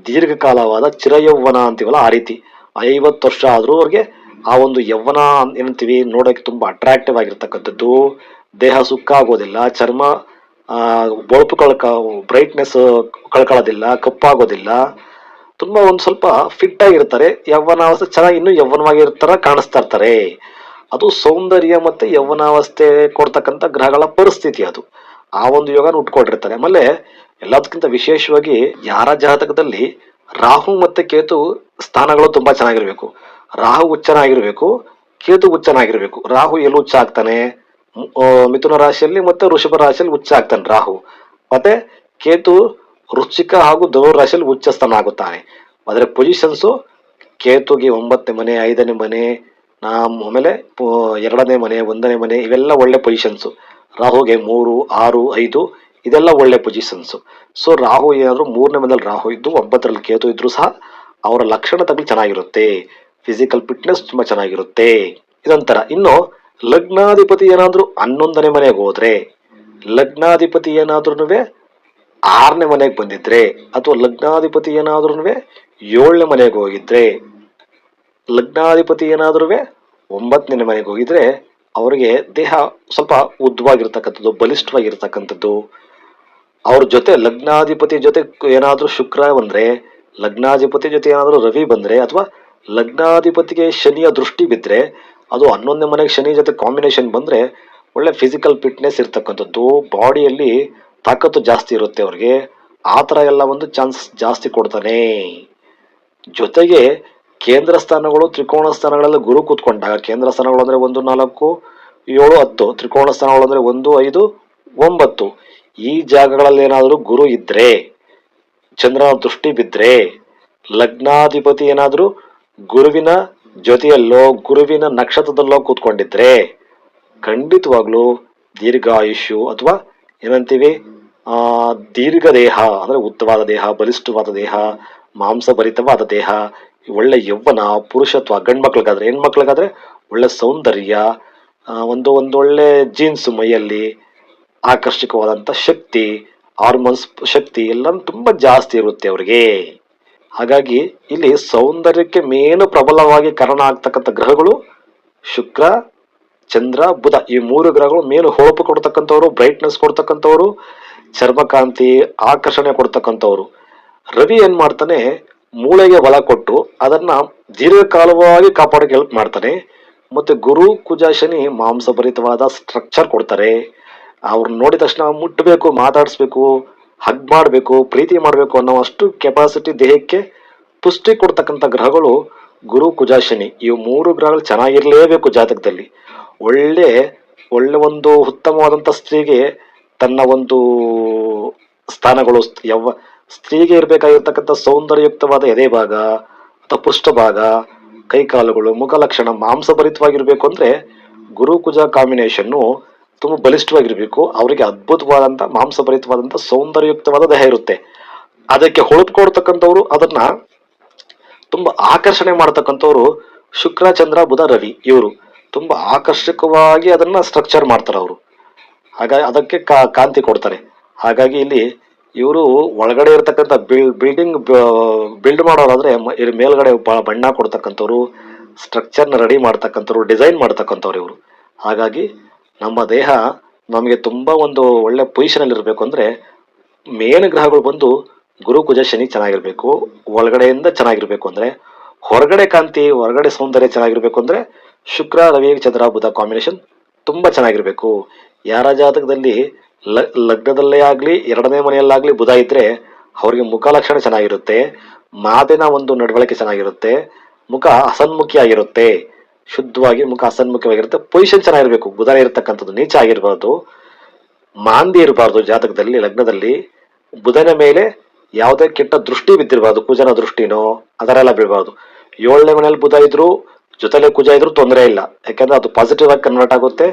ದೀರ್ಘಕಾಲವಾದ ಚಿರಯೌವನ ಅಂತೀವಲ್ಲ ಆ ರೀತಿ. ಐವತ್ತು ವರ್ಷ ಆದ್ರೂ ಅವ್ರಿಗೆ ಆ ಒಂದು ಯೌವನ ಏನಂತೀವಿ ನೋಡೋಕೆ ತುಂಬಾ ಅಟ್ರಾಕ್ಟಿವ್ ಆಗಿರ್ತಕ್ಕಂಥದ್ದು. ದೇಹ ಸುಕ್ಕ ಆಗೋದಿಲ್ಲ, ಚರ್ಮ ಬೊಳಪು ಕಳ್ಕ ಬ್ರೈಟ್ನೆಸ್ ಕಳ್ಕೊಳ್ಳೋದಿಲ್ಲ, ಕಪ್ಪಾಗೋದಿಲ್ಲ. ತುಂಬಾ ಒಂದು ಸ್ವಲ್ಪ ಫಿಟ್ ಆಗಿರ್ತಾರೆ, ಯೌವನ ಚೆನ್ನಾಗಿ ಇನ್ನೂ ಯೌವನವಾಗಿರ್ತಾರ ಕಾಣಿಸ್ತಾ ಇರ್ತಾರೆ. ಅದು ಸೌಂದರ್ಯ ಮತ್ತೆ ಯೌವನಾವಸ್ಥೆ ಕೊಡ್ತಕ್ಕಂಥ ಗ್ರಹಗಳ ಪರಿಸ್ಥಿತಿ ಅದು. ಆ ಒಂದು ಯೋಗನ ಉಟ್ಕೊಂಡಿರ್ತಾರೆ. ಆಮೇಲೆ ಎಲ್ಲದಕ್ಕಿಂತ ವಿಶೇಷವಾಗಿ ಯಾರ ಜಾತಕದಲ್ಲಿ ರಾಹು ಮತ್ತೆ ಕೇತು ಸ್ಥಾನಗಳು ತುಂಬಾ ಚೆನ್ನಾಗಿರಬೇಕು. ರಾಹು ಉಚ್ಚನಾಗಿರ್ಬೇಕು ಕೇತು ಉಚ್ಚನಾಗಿರ್ಬೇಕು ರಾಹು ಎಲ್ಲಿ ಉಚ್ಚ ಆಗ್ತಾನೆ? ಮಿಥುನ ರಾಶಿಯಲ್ಲಿ ಮತ್ತೆ ವೃಷಭ ರಾಶಿಯಲ್ಲಿ ಉಚ್ಚ ಆಗ್ತಾನೆ ರಾಹು. ಮತ್ತೆ ಕೇತು ವೃಶ್ಚಿಕ ಹಾಗೂ ಧನು ರಾಶಿಯಲ್ಲಿ ಉಚ್ಚ ಸ್ಥಾನ ಆಗುತ್ತಾನೆ. ಅದರ ಪೊಸಿಷನ್ಸು ಕೇತುಗೆ ಒಂಬತ್ತನೇ ಮನೆ, ಐದನೇ ಮನೆ ಆಮೇಲೆ ಎರಡನೇ ಮನೆ, ಒಂದನೇ ಮನೆ, ಇವೆಲ್ಲ ಒಳ್ಳೆ ಪೊಸಿಷನ್ಸು ರಾಹುಗೆ ಮೂರು, ಆರು, ಐದು, ಇದೆಲ್ಲ ಒಳ್ಳೆ ಪೊಸಿಷನ್ಸು ಸೊ ರಾಹು ಏನಾದರೂ ಮೂರನೇ ಮನೆಯಲ್ಲಿ ರಾಹು ಇದ್ದು, ಒಂಬತ್ತರಲ್ಲಿ ಕೇತು ಇದ್ದರೂ ಸಹ ಅವರ ಲಕ್ಷಣ ತಗಲಿ ಚೆನ್ನಾಗಿರುತ್ತೆ. ಫಿಸಿಕಲ್ ಫಿಟ್ನೆಸ್ ತುಂಬ ಚೆನ್ನಾಗಿರುತ್ತೆ. ಇದೊಂಥರ. ಇನ್ನು, ಲಗ್ನಾಧಿಪತಿ ಏನಾದರೂ ಹನ್ನೊಂದನೇ ಮನೆಗೆ ಹೋದರೆ, ಲಗ್ನಾಧಿಪತಿ ಏನಾದ್ರೂ ಆರನೇ ಮನೆಗೆ ಬಂದಿದ್ರೆ, ಅಥವಾ ಲಗ್ನಾಧಿಪತಿ ಏನಾದ್ರೂ ಏಳನೇ ಮನೆಗೆ ಹೋಗಿದ್ರೆ ಲಗ್ನಾಧಿಪತಿ ಏನಾದರೂ ಒಂಬತ್ತನೇ ಮನೆಗೆ ಹೋಗಿದ್ರೆ ಅವರಿಗೆ ದೇಹ ಸ್ವಲ್ಪ ಉದ್ದವಾಗಿರ್ತಕ್ಕಂಥದ್ದು, ಬಲಿಷ್ಠವಾಗಿರ್ತಕ್ಕಂಥದ್ದು. ಅವ್ರ ಜೊತೆ ಲಗ್ನಾಧಿಪತಿ ಜೊತೆ ಏನಾದರೂ ಶುಕ್ರ ಬಂದ್ರೆ, ಲಗ್ನಾಧಿಪತಿ ಜೊತೆ ಏನಾದರೂ ರವಿ ಬಂದ್ರೆ, ಅಥವಾ ಲಗ್ನಾಧಿಪತಿಗೆ ಶನಿಯ ದೃಷ್ಟಿ ಬಿದ್ದರೆ ಅದು ಹನ್ನೊಂದನೇ ಮನೆಗೆ ಶನಿ ಜೊತೆ ಕಾಂಬಿನೇಷನ್ ಬಂದ್ರೆ, ಒಳ್ಳೆ ಫಿಸಿಕಲ್ ಫಿಟ್ನೆಸ್ ಇರ್ತಕ್ಕಂಥದ್ದು ಬಾಡಿಯಲ್ಲಿ ತಾಕತ್ತು ಜಾಸ್ತಿ ಇರುತ್ತೆ ಅವ್ರಿಗೆ. ಆ ಥರ ಎಲ್ಲ ಒಂದು ಚಾನ್ಸ್ ಜಾಸ್ತಿ ಕೊಡ್ತಾನೆ. ಜೊತೆಗೆ ಕೇಂದ್ರ ಸ್ಥಾನಗಳು ತ್ರಿಕೋಣ ಸ್ಥಾನಗಳಲ್ಲಿ ಗುರು ಕೂತ್ಕೊಂಡಾಗ, ಕೇಂದ್ರ ಸ್ಥಾನಗಳು ಅಂದ್ರೆ ಒಂದು, ನಾಲ್ಕು, ಏಳು, ಹತ್ತು ತ್ರಿಕೋಣ ಸ್ಥಾನಗಳು ಅಂದ್ರೆ ಒಂದು, ಐದು, ಒಂಬತ್ತು. ಈ ಜಾಗಗಳಲ್ಲಿ ಏನಾದರೂ ಗುರು ಇದ್ರೆ, ಚಂದ್ರನ ದೃಷ್ಟಿ ಬಿದ್ರೆ, ಲಗ್ನಾಧಿಪತಿ ಏನಾದರೂ ಗುರುವಿನ ಜೊತೆಯಲ್ಲೋ, ಗುರುವಿನ ನಕ್ಷತ್ರದಲ್ಲೋ ಕೂತ್ಕೊಂಡಿದ್ರೆ, ಖಂಡಿತವಾಗ್ಲೂ ದೀರ್ಘಾಯುಷ್ಯು ಅಥವಾ ಏನಂತೀವಿ, ಆ ದೀರ್ಘ ದೇಹ ಅಂದ್ರೆ ಉದ್ದವಾದ ದೇಹ, ಬಲಿಷ್ಠವಾದ ದೇಹ, ಮಾಂಸಭರಿತವಾದ ದೇಹ ಒಳ್ಳೆ ಯೌವನ ಪುರುಷತ್ವ ಗಂಡ್ ಮಕ್ಳಿಗಾದ್ರೆ, ಹೆಣ್ಮಕ್ಳಿಗಾದ್ರೆ ಒಳ್ಳೆ ಸೌಂದರ್ಯ ಒಂದು ಒಂದು ಒಂದೊಳ್ಳೆ ಜೀನ್ಸ್ ಮೈಯಲ್ಲಿ ಆಕರ್ಷಕವಾದಂತ ಶಕ್ತಿ ಹಾರ್ಮೋನ್ಸ್ ಶಕ್ತಿ ಎಲ್ಲ ತುಂಬಾ ಜಾಸ್ತಿ ಇರುತ್ತೆ ಅವರಿಗೆ. ಹಾಗಾಗಿ ಇಲ್ಲಿ ಸೌಂದರ್ಯಕ್ಕೆ ಮೇನು ಪ್ರಬಲವಾಗಿ ಕಾರಣ ಆಗ್ತಕ್ಕಂಥ ಗ್ರಹಗಳು ಶುಕ್ರ, ಚಂದ್ರ, ಬುಧ. ಈ ಮೂರು ಗ್ರಹಗಳು ಮೇಲು ಹೊಳಪು ಕೊಡ್ತಕ್ಕಂಥವ್ರು ಬ್ರೈಟ್ನೆಸ್ ಕೊಡ್ತಕ್ಕಂಥವ್ರು ಚರ್ಮಕಾಂತಿ ಆಕರ್ಷಣೆ ಕೊಡ್ತಕ್ಕಂಥವ್ರು. ರವಿ ಏನ್ ಮಾಡ್ತಾನೆ ಮೂಳೆಗೆ ಬಲ ಕೊಟ್ಟು ಅದನ್ನ ದೀರ್ಘಕಾಲವಾಗಿ ಕಾಪಾಡಕ್ಕೆ ಹೆಲ್ಪ್ ಮಾಡ್ತಾನೆ ಮತ್ತೆ ಗುರು, ಕುಜ, ಶನಿ ಮಾಂಸಭರಿತವಾದ ಸ್ಟ್ರಕ್ಚರ್ ಕೊಡ್ತಾರೆ. ಅವ್ರನ್ನ ನೋಡಿದ ತಕ್ಷಣ ಮುಟ್ಟಬೇಕು ಮಾತಾಡಿಸ್ಬೇಕು ಹಗ್ ಮಾಡಬೇಕು, ಪ್ರೀತಿ ಮಾಡಬೇಕು ಅನ್ನೋ ಅಷ್ಟು ಕೆಪಾಸಿಟಿ ದೇಹಕ್ಕೆ ಪುಷ್ಟಿ ಕೊಡ್ತಕ್ಕಂಥ ಗ್ರಹಗಳು ಗುರು, ಕುಜ, ಶನಿ. ಇವು ಮೂರು ಗ್ರಹಗಳು ಚೆನ್ನಾಗಿರಲೇಬೇಕು ಜಾತಕದಲ್ಲಿ. ಒಳ್ಳೆ ಒಳ್ಳೆ ಒಂದು ಉತ್ತಮವಾದಂಥ ಸ್ತ್ರೀಗೆ ತನ್ನ ಒಂದು ಸ್ಥಾನಗಳು ಯಾವ ಸ್ತ್ರೀಗೆ ಇರಬೇಕಾಗಿರ್ತಕ್ಕಂಥ ಸೌಂದರ್ಯಯುಕ್ತವಾದ ಎದೆ ಭಾಗ ಅಥವಾ ಪೃಷ್ಠಭಾಗ ಕೈಕಾಲುಗಳು, ಮುಖ ಲಕ್ಷಣ ಮಾಂಸಭರಿತವಾಗಿರಬೇಕು ಅಂದ್ರೆ ಗುರುಕುಜ ಕಾಂಬಿನೇಷನ್ನು ತುಂಬ ಬಲಿಷ್ಠವಾಗಿರಬೇಕು. ಅವರಿಗೆ ಅದ್ಭುತವಾದಂಥ ಮಾಂಸಭರಿತವಾದಂಥ ಸೌಂದರ್ಯಯುಕ್ತವಾದ ದೇಹ ಇರುತ್ತೆ. ಅದಕ್ಕೆ ಹೊಳಪ್ಕೊಡ್ತಕ್ಕಂಥವ್ರು ಅದನ್ನು ತುಂಬಾ ಆಕರ್ಷಣೆ ಮಾಡ್ತಕ್ಕಂಥವ್ರು ಶುಕ್ರ, ಚಂದ್ರ, ಬುಧ, ರವಿ ಇವರು. ತುಂಬಾ ಆಕರ್ಷಕವಾಗಿ ಅದನ್ನ ಸ್ಟ್ರಕ್ಚರ್ ಮಾಡ್ತಾರೆ ಅವರು ಹಾಗಾಗಿ ಅದಕ್ಕೆ ಕಾಂತಿ ಕೊಡ್ತಾರೆ. ಹಾಗಾಗಿ ಇಲ್ಲಿ ಇವರು ಒಳಗಡೆ ಇರತಕ್ಕಂಥ ಬಿಲ್ ಬಿಲ್ಡಿಂಗ್ ಬಿಲ್ಡ್ ಮಾಡೋರಾದ್ರೆ ಇವ್ರ ಮೇಲ್ಗಡೆ ಬಣ್ಣ ಕೊಡ್ತಕ್ಕಂಥವ್ರು ಸ್ಟ್ರಕ್ಚರ್ನ ರೆಡಿ ಮಾಡ್ತಕ್ಕಂಥವ್ರು ಡಿಸೈನ್ ಮಾಡ್ತಕ್ಕಂಥವ್ರು ಇವರು. ಹಾಗಾಗಿ ನಮ್ಮ ದೇಹ ನಮಗೆ ತುಂಬ ಒಂದು ಒಳ್ಳೆ ಪೊಸಿಷನಲ್ಲಿ ಇರಬೇಕು ಅಂದರೆ ಮೇನ್ ಗ್ರಹಗಳು ಬಂದು ಗುರು, ಕುಜ, ಶನಿ ಚೆನ್ನಾಗಿರ್ಬೇಕು. ಒಳಗಡೆಯಿಂದ ಚೆನ್ನಾಗಿರ್ಬೇಕು ಅಂದ್ರೆ ಹೊರಗಡೆ ಕಾಂತಿ, ಹೊರಗಡೆ ಸೌಂದರ್ಯ ಚೆನ್ನಾಗಿರಬೇಕು ಅಂದ್ರೆ ಶುಕ್ರ, ರವಿ, ಚಂದ್ರ, ಬುಧ ಕಾಂಬಿನೇಷನ್ ತುಂಬಾ ಚೆನ್ನಾಗಿರಬೇಕು. ಯಾರ ಜಾತಕದಲ್ಲಿ ಲಗ್ನದಲ್ಲೇ ಆಗಲಿ, ಎರಡನೇ ಮನೆಯಲ್ಲಾಗಲಿ ಬುಧ ಇದ್ದರೆ ಅವರಿಗೆ ಮುಖ ಚೆನ್ನಾಗಿರುತ್ತೆ, ಮಾತಿನ ಒಂದು ನಡವಳಿಕೆ ಚೆನ್ನಾಗಿರುತ್ತೆ, ಮುಖ ಹಸನ್ಮುಖಿಯಾಗಿರುತ್ತೆ ಶುದ್ಧವಾಗಿ ಮುಖ ಹಸನ್ಮುಖವಾಗಿರುತ್ತೆ ಪೊಸಿಷನ್ ಚೆನ್ನಾಗಿರ್ಬೇಕು ಬುಧ ಇರತಕ್ಕಂಥದ್ದು ನೀಚ ಆಗಿರಬಾರ್ದು, ಮಾಂದಿ ಇರಬಾರ್ದು ಜಾತಕದಲ್ಲಿ, ಲಗ್ನದಲ್ಲಿ, ಬುಧನ ಮೇಲೆ ಯಾವುದೇ ಕೆಟ್ಟ ದೃಷ್ಟಿ ಬಿದ್ದಿರಬಾರ್ದು, ಕುಜನ ದೃಷ್ಟಿನೋ ಅದರೆಲ್ಲ ಬಿಡಬಾರ್ದು. ಏಳನೇ ಮನೆಯಲ್ಲಿ ಬುಧ ಇದ್ರು, ಜೊತೆಲೆ ಕುಜ ಇದ್ರು ತೊಂದರೆ ಇಲ್ಲ, ಯಾಕಂದ್ರೆ ಅದು ಪಾಸಿಟಿವ್ ಆಗಿ ಕನ್ವರ್ಟ್ ಆಗುತ್ತೆ